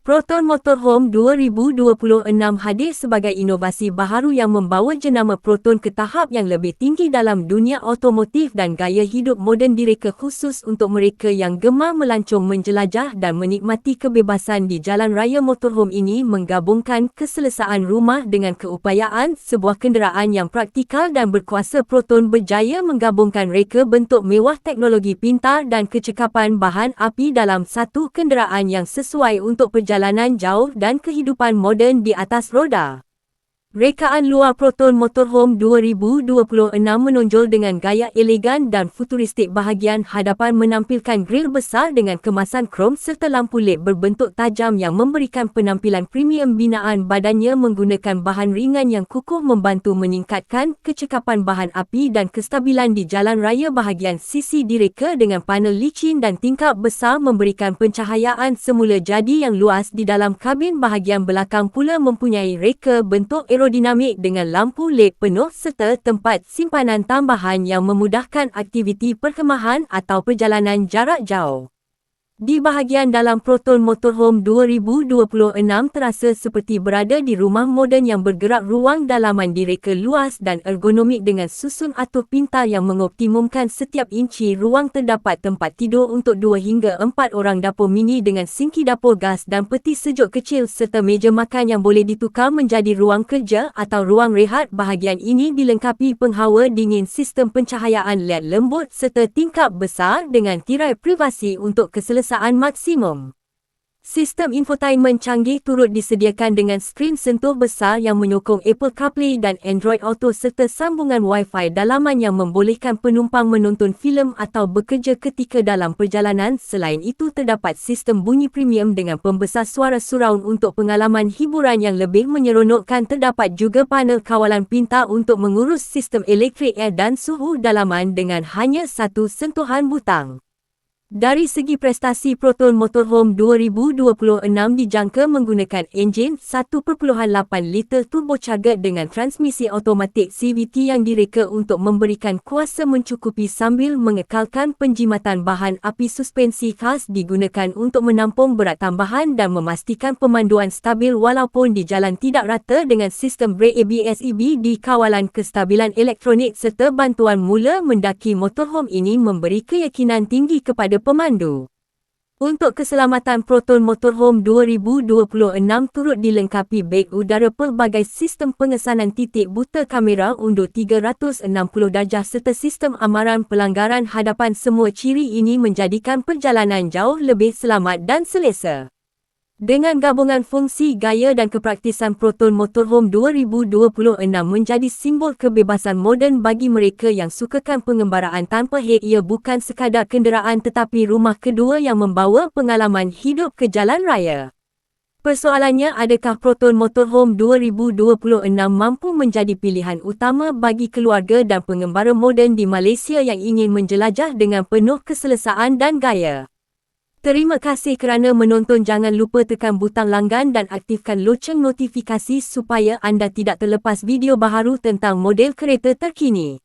Proton Motorhome 2026 hadir sebagai inovasi baharu yang membawa jenama Proton ke tahap yang lebih tinggi dalam dunia otomotif dan gaya hidup moden direka khusus untuk mereka yang gemar melancong menjelajah dan menikmati kebebasan di jalan raya motorhome ini menggabungkan keselesaan rumah dengan keupayaan sebuah kenderaan yang praktikal dan berkuasa Proton berjaya menggabungkan reka bentuk mewah teknologi pintar dan kecekapan bahan api dalam satu kenderaan yang sesuai untuk perjalanan perjalanan jauh dan kehidupan moden di atas roda. Rekaan luar Proton Motorhome 2026 menonjol dengan gaya elegan dan futuristik bahagian hadapan menampilkan grill besar dengan kemasan krom serta lampu LED berbentuk tajam yang memberikan penampilan premium binaan badannya menggunakan bahan ringan yang kukuh membantu meningkatkan kecekapan bahan api dan kestabilan di jalan raya bahagian sisi direka dengan panel licin dan tingkap besar memberikan pencahayaan semula jadi yang luas di dalam kabin bahagian belakang pula mempunyai reka bentuk aerodinamik dengan lampu LED penuh serta tempat simpanan tambahan yang memudahkan aktiviti perkemahan atau perjalanan jarak jauh. Di bahagian dalam Proton Motorhome 2026 terasa seperti berada di rumah moden yang bergerak ruang dalaman direka luas dan ergonomik dengan susun atur pintar yang mengoptimumkan setiap inci ruang terdapat tempat tidur untuk 2 hingga 4 orang dapur mini dengan sinki dapur gas dan peti sejuk kecil serta meja makan yang boleh ditukar menjadi ruang kerja atau ruang rehat. Bahagian ini dilengkapi penghawa dingin sistem pencahayaan LED lembut serta tingkap besar dengan tirai privasi untuk keselesaan kebiasaan maksimum. Sistem infotainment canggih turut disediakan dengan skrin sentuh besar yang menyokong Apple CarPlay dan Android Auto serta sambungan Wi-Fi dalaman yang membolehkan penumpang menonton filem atau bekerja ketika dalam perjalanan. Selain itu terdapat sistem bunyi premium dengan pembesar suara surround untuk pengalaman hiburan yang lebih menyeronokkan. Terdapat juga panel kawalan pintar untuk mengurus sistem elektrik air dan suhu dalaman dengan hanya satu sentuhan butang. Dari segi prestasi Proton Motorhome 2026 dijangka menggunakan enjin 1.8 liter turbocharged dengan transmisi automatik CVT yang direka untuk memberikan kuasa mencukupi sambil mengekalkan penjimatan bahan api suspensi khas digunakan untuk menampung berat tambahan dan memastikan pemanduan stabil walaupun di jalan tidak rata dengan sistem brake ABS EB di kawalan kestabilan elektronik serta bantuan mula mendaki motorhome ini memberi keyakinan tinggi kepada pemandu. Untuk keselamatan Proton Motorhome 2026 turut dilengkapi beg udara pelbagai sistem pengesanan titik buta kamera undur 360 darjah serta sistem amaran pelanggaran hadapan semua ciri ini menjadikan perjalanan jauh lebih selamat dan selesa. Dengan gabungan fungsi gaya dan kepraktisan Proton Motorhome 2026 menjadi simbol kebebasan moden bagi mereka yang sukakan pengembaraan tanpa head ia bukan sekadar kenderaan tetapi rumah kedua yang membawa pengalaman hidup ke jalan raya. Persoalannya adakah Proton Motorhome 2026 mampu menjadi pilihan utama bagi keluarga dan pengembara moden di Malaysia yang ingin menjelajah dengan penuh keselesaan dan gaya? Terima kasih kerana menonton. Jangan lupa tekan butang langgan dan aktifkan loceng notifikasi supaya anda tidak terlepas video baharu tentang model kereta terkini.